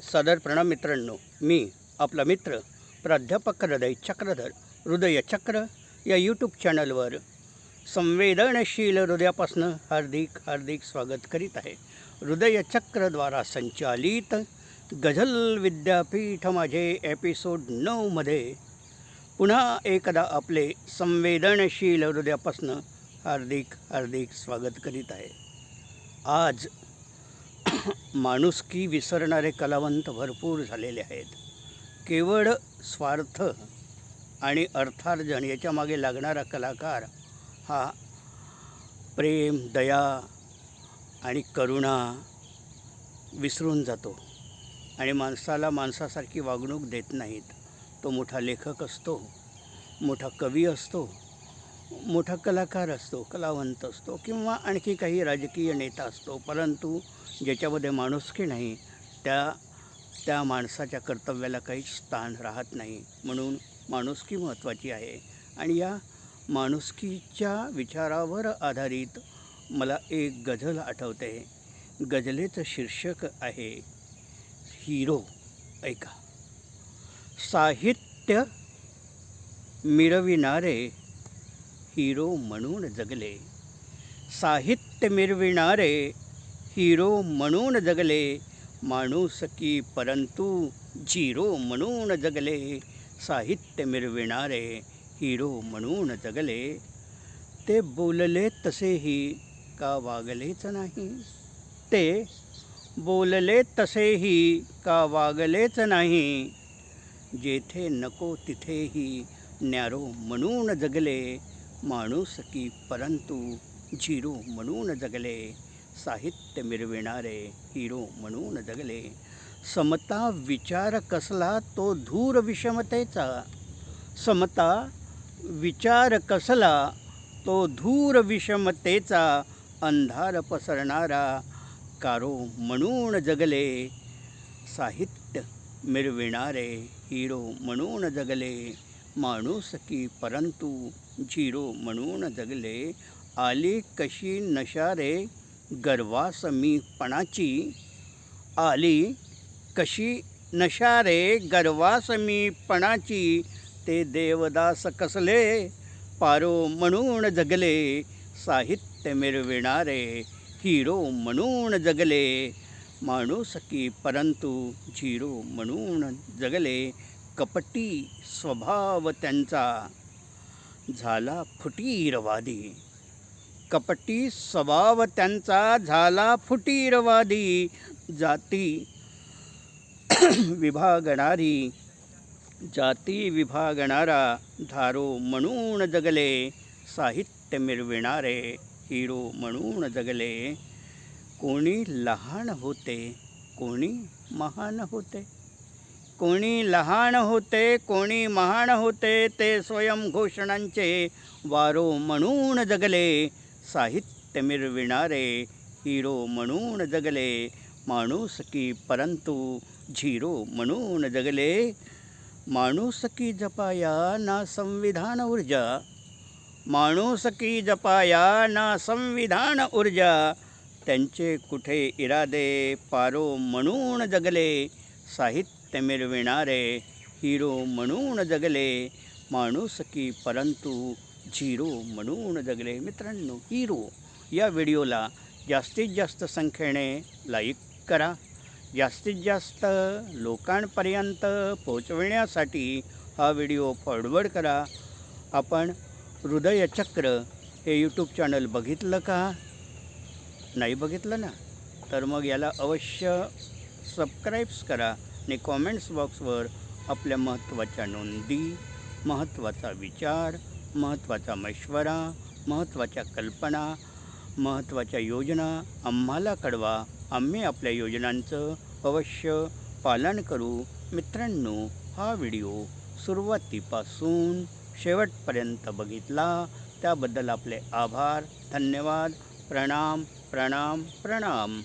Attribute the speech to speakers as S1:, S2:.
S1: सादर प्रणाम मित्रांनो मी आपला मित्र प्राध्यापक हृदय चक्रधर हृदय चक्र या यूट्यूब चॅनलवर संवेदनशील हृदयापासनं हार्दिक हार्दिक स्वागत करीत आहे. हृदयचक्रद्वारा संचालित गझल विद्यापीठ माझे एपिसोड नऊमध्ये पुन्हा एकदा आपले संवेदनशील हृदयापासनं हार्दिक हार्दिक स्वागत करीत आहे. आज माणुसकी विसरणारे कलावंत भरपूर झालेले आहेत. केवळ स्वार्थ आणि अर्थार्जन याच्या मागे लागणारा कलाकार हा प्रेम दया आणि करुणा विसरून जातो आणि माणसाला माणसासारखी वागणूक देत नाहीत. तो मोठा लेखक असतो मोठा कवी असतो मोठा कलाकार असतो कलावंत असतो किंवा आणखी काही राजकीय नेता असतो. परंतु ज्याच्यामध्ये माणुसकी नाही त्या त्या माणसाच्या कर्तव्याला काही स्थान राहत नाही. म्हणून माणुसकी महत्त्वाची आहे. आणि या माणुसकीच्या विचारावर आधारित मला एक गझल आठवते. गझलेचं शीर्षक आहे हिरो ऐका. साहित्य मिरविणारे हिरो म्हणून जगले. साहित्य मिरविणारे हिरो म्हणून जगले. माणूस की परंतु झिरो म्हणून जगले. साहित्य मिरविणारे हिरो म्हणून जगले. ते बोलले तसेही का वागलेच नाही? ते बोलले तसेही का वागलेच नाही? जेथे नको तिथेही न्यारो म्हणून जगले. माणूस की परंतु झिरो म्हणून जगले साहित्य मिरविणारे हिरो म्हणून जगले. समता विचार कसला तो धूर विषमतेचा. समता विचार कसला तो धूर विषमतेचा. अंधार पसरणारा कारो म्हणून जगले साहित्य मिरविणारे हिरो म्हणून जगले. माणूस की परंतु झिरो म्हणून जगले. आली कशी नशारे रे? गर्वासमीपणाची. आली कशी नशारे रे? गर्वासमीपणाची. ते देवदास कसले? पारो म्हणून जगले. साहित्य मिरविणारे हिरो म्हणून जगले. माणूसकी परंतु झिरो म्हणून जगले. कपटी स्वभाव त्यांचा. झाला फुटीरवादी. कपटी स्वभाव त्यांचा झाला फुटीरवादी. जाती विभागणारी जाती विभागणारा धारो म्हणून जगले साहित्य मिरविणारे हिरो म्हणून जगले. कोणी लहान होते कोणी महान होते. कोणी लहान होते कोणी महान होते ते स्वयं घोषणांचे वारो म्हणून जगले साहित्य मिरविणारे हिरो म्हणून जगले माणूसकी परंतु झिरो म्हणून जगले माणूसकी जपाया ना संविधान ऊर्जा माणूसकी जपाया ना संविधान ऊर्जा त्यांचे कुठे इरादे पारो म्हणून जगले साहित्य मिरविणारे हिरो म्हणून जगले माणूस की परंतु झिरो म्हणून जगले मित्रांनो हिरो या व्हिडिओला जास्तीत जास्त संख्येने लाईक करा जास्तीत जास्त लोकांपर्यंत पोचविण्यासाठी हा व्हिडिओ फॉरवर्ड करा आपण हृदयचक्र हे यूट्यूब चॅनल बघितलं का नाही बघितलं ना तर मग याला अवश्य सबस्क्राईब्स करा आणि कॉमेंट्स बॉक्सवर आपल्या महत्त्वाच्या नोंदी महत्त्वाचा विचार महत्त्वाचा मशवरा महत्त्वाच्या कल्पना महत्त्वाच्या योजना आम्हाला कळवा. आम्ही आपल्या योजनांचं अवश्य पालन करू. मित्रांनो हा व्हिडिओ सुरुवातीपासून शेवटपर्यंत बघितला त्याबद्दल आपले आभार धन्यवाद. प्रणाम प्रणाम प्रणाम.